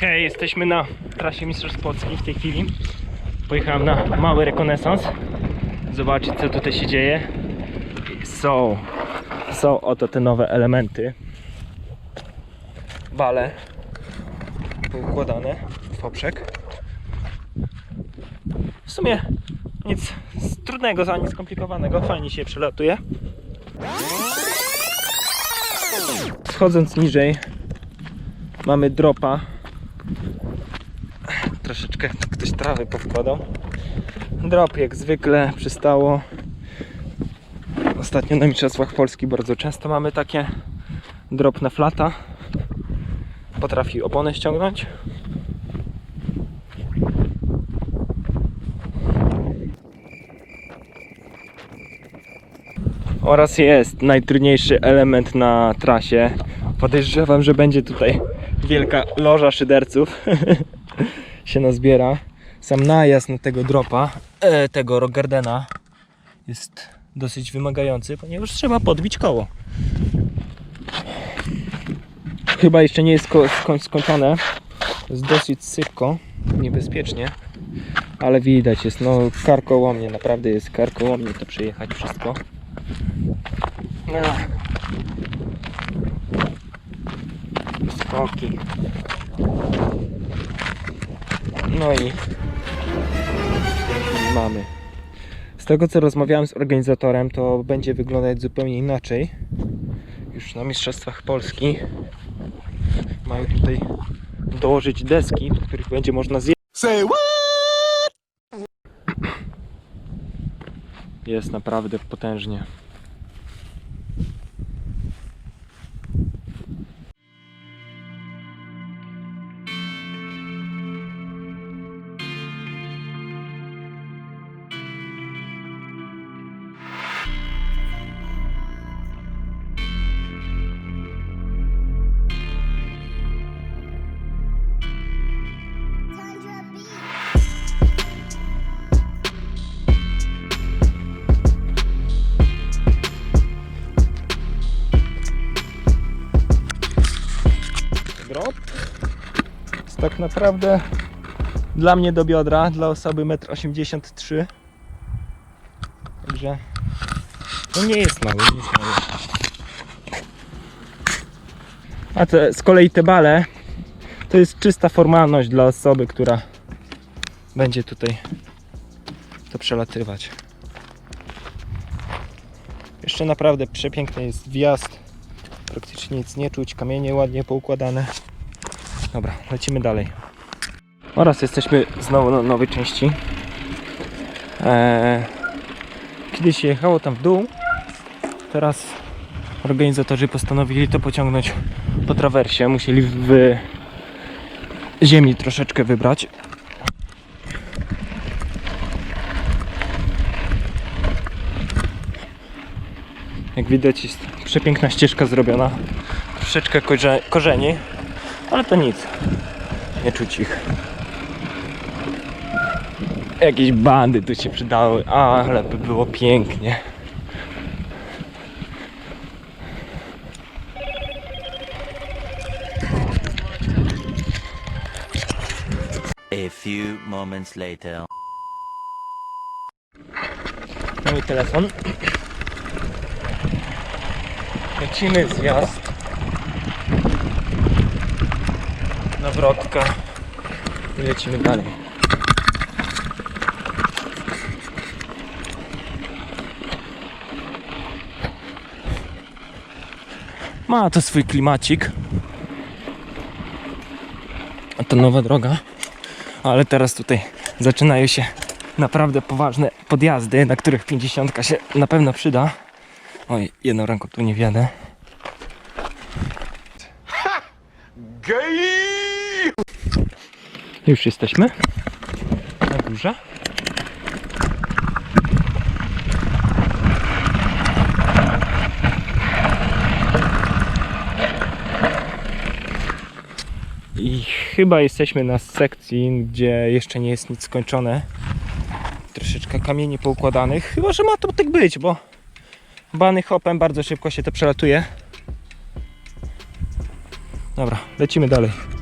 Hej, jesteśmy na trasie Mistrzostw Polski w tej chwili. Pojechałem na mały rekonesans. Zobaczyć co tutaj się dzieje. Są, są oto te nowe elementy. Wale poukładane w poprzek. W sumie nic trudnego, ani skomplikowanego. Fajnie się przelatuje. Schodząc niżej mamy dropa troszeczkę ktoś trawy powkładał. Drop jak zwykle przystało. Ostatnio na Mistrzostwach Polski bardzo często mamy takie drobne flata. Potrafi oponę ściągnąć. Oraz jest najtrudniejszy element na trasie. Podejrzewam, że będzie tutaj wielka loża szyderców. się nazbiera. Sam najazd na tego dropa, e, tego Rock Gardena jest dosyć wymagający, ponieważ trzeba podbić koło. Chyba jeszcze nie jest sko- sko- skończone. Jest dosyć sypko, niebezpiecznie, ale widać jest no karkołomnie, naprawdę jest karkołomnie to przejechać wszystko. Ach. Skoki. No i mamy. Z tego co rozmawiałem z organizatorem, to będzie wyglądać zupełnie inaczej. Już na Mistrzostwach Polski mają tutaj dołożyć deski, do których będzie można zjeść. Jest naprawdę potężnie. Tak naprawdę dla mnie do biodra, dla osoby 1,83 m. Także no nie jest mały, nie jest mały. A te, z kolei te bale to jest czysta formalność dla osoby, która będzie tutaj to przelatywać. Jeszcze naprawdę przepiękny jest wjazd. Praktycznie nic nie czuć, kamienie ładnie poukładane. Dobra, lecimy dalej. Oraz jesteśmy znowu na nowej części. Eee, kiedyś się jechało tam w dół, teraz organizatorzy postanowili to pociągnąć po trawersie. Musieli w ziemi troszeczkę wybrać. Jak widać jest przepiękna ścieżka zrobiona. Troszeczkę korze korzeni, ale to nic. Nie czuć ich. Jakieś bandy tu się przydały, ale by było pięknie. A few moments later. Mój telefon. Lecimy zjazd. Nawrotka. I lecimy dalej. Ma to swój klimacik. A to nowa droga. Ale teraz tutaj zaczynają się naprawdę poważne podjazdy, na których 50 się na pewno przyda. Oj, jedną ręką tu nie wiadę. Gay! Już jesteśmy na górze. I chyba jesteśmy na sekcji, gdzie jeszcze nie jest nic skończone. troszeczkę kamieni poukładanych. Chyba, że ma to tak być, bo bany hopem bardzo szybko się to przelatuje. Dobra, lecimy dalej.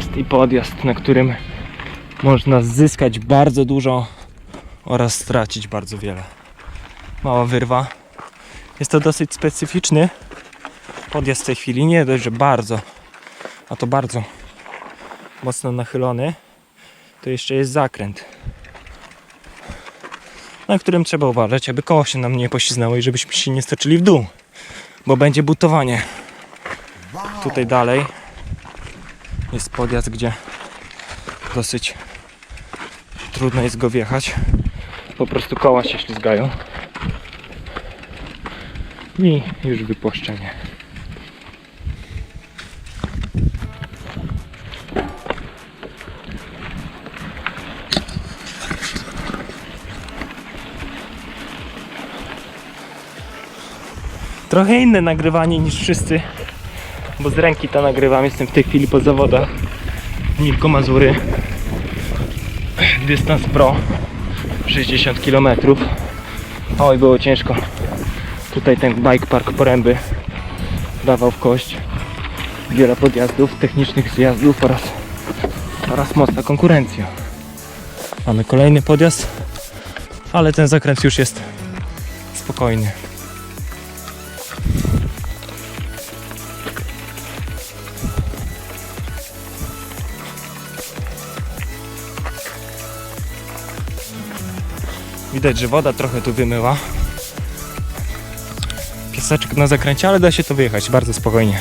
Jest i podjazd, na którym można zyskać bardzo dużo oraz stracić bardzo wiele. Mała wyrwa. Jest to dosyć specyficzny podjazd w tej chwili. Nie dość, że bardzo, a to bardzo mocno nachylony, to jeszcze jest zakręt, na którym trzeba uważać, aby koło się nam nie pośliznało i żebyśmy się nie stoczyli w dół, bo będzie butowanie. Tutaj dalej jest podjazd, gdzie dosyć trudno jest go wjechać. Po prostu koła się ślizgają. I już wypłaszczenie. Trochę inne nagrywanie niż wszyscy, bo z ręki to nagrywam. Jestem w tej chwili po zawodach. Nilko Mazury. Dystans pro 60 km. Oj, było ciężko. Tutaj ten bike park Poręby dawał w kość. Wiele podjazdów, technicznych zjazdów oraz, oraz mocna konkurencja. Mamy kolejny podjazd, ale ten zakręt już jest spokojny. Widać, że woda trochę tu wymyła. Pieseczek na zakręcie, ale da się to wyjechać bardzo spokojnie.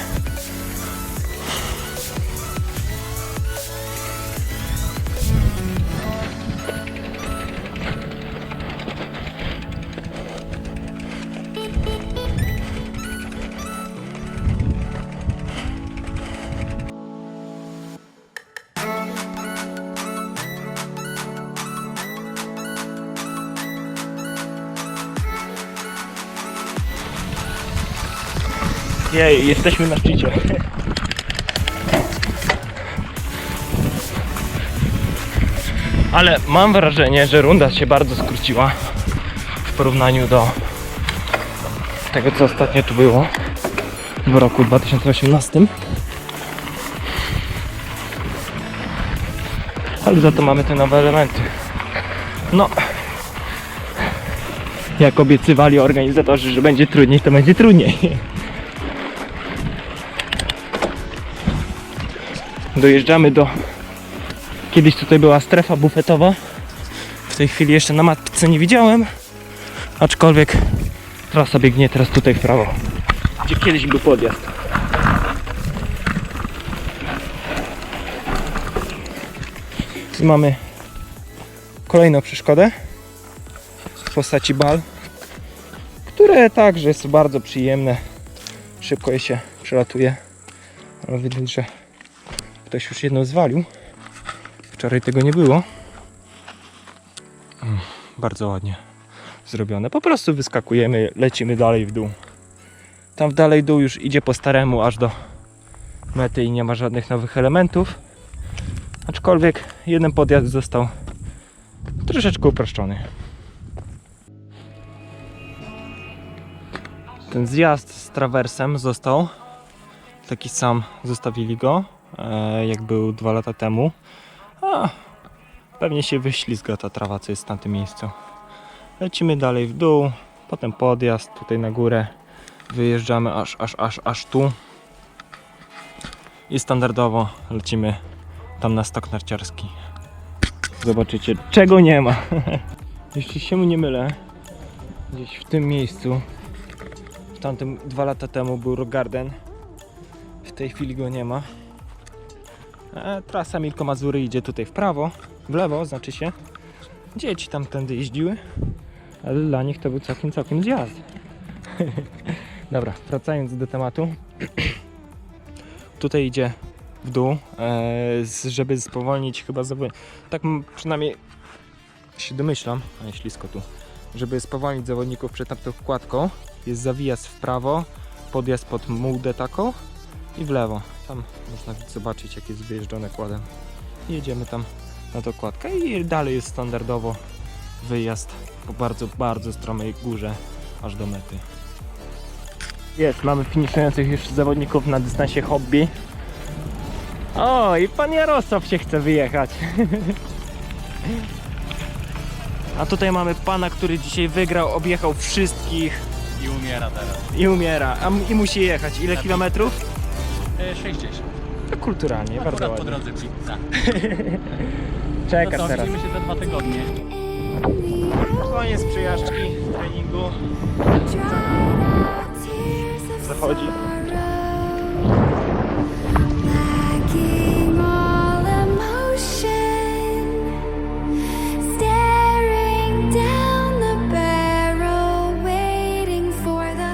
Jej, jesteśmy na szczycie. Ale mam wrażenie, że runda się bardzo skróciła w porównaniu do tego, co ostatnio tu było w roku 2018. Ale za to mamy te nowe elementy. No, jak obiecywali organizatorzy, że będzie trudniej, to będzie trudniej. Dojeżdżamy do. Kiedyś tutaj była strefa bufetowa. W tej chwili jeszcze na mapce nie widziałem. Aczkolwiek trasa biegnie teraz tutaj w prawo. Gdzie kiedyś był podjazd. I mamy kolejną przeszkodę w postaci bal, które także jest bardzo przyjemne. Szybko je się przelatuje. Ale widać, że Ktoś już jedną zwalił. Wczoraj tego nie było. Mm, Bardzo ładnie zrobione. Po prostu wyskakujemy, lecimy dalej w dół. Tam w dalej dół już idzie po staremu aż do mety i nie ma żadnych nowych elementów. Aczkolwiek jeden podjazd został troszeczkę uproszczony. Ten zjazd z trawersem został taki sam, zostawili go jak był dwa lata temu. A, pewnie się wyślizga ta trawa, co jest w tamtym miejscu. Lecimy dalej w dół, potem podjazd tutaj na górę. Wyjeżdżamy aż, aż, aż, aż tu. I standardowo lecimy tam na stok narciarski. Zobaczycie, czego nie ma. Jeśli się mu nie mylę, gdzieś w tym miejscu, w tamtym dwa lata temu był Rock Garden. W tej chwili go nie ma. E, trasa Milko Mazury idzie tutaj w prawo, w lewo znaczy się. Dzieci tamtędy jeździły, ale dla nich to był całkiem, całkiem zjazd. Dobra, wracając do tematu. Tutaj idzie w dół, e, żeby spowolnić chyba zawodnik. Tak przynajmniej się domyślam, a nie ślisko tu, żeby spowolnić zawodników przed tamtą wkładką. Jest zawijaz w prawo, podjazd pod mułdę taką i w lewo. Tam można zobaczyć jak jest wyjeżdżone kładem. I jedziemy tam na tą kładkę i dalej jest standardowo wyjazd po bardzo, bardzo stromej górze aż do mety. Jest, mamy finiszujących już zawodników na dystansie hobby. O, i pan Jarosław się chce wyjechać. A tutaj mamy pana, który dzisiaj wygrał, objechał wszystkich I umiera teraz. i umiera. A, m- I musi jechać. Ile kilometrów? E, 60. To kulturalnie, bardzo Akurat po ładnie. drodze pizza. No co, teraz. widzimy się za dwa tygodnie. Koniec przyjażdżki, treningu. Zachodzi.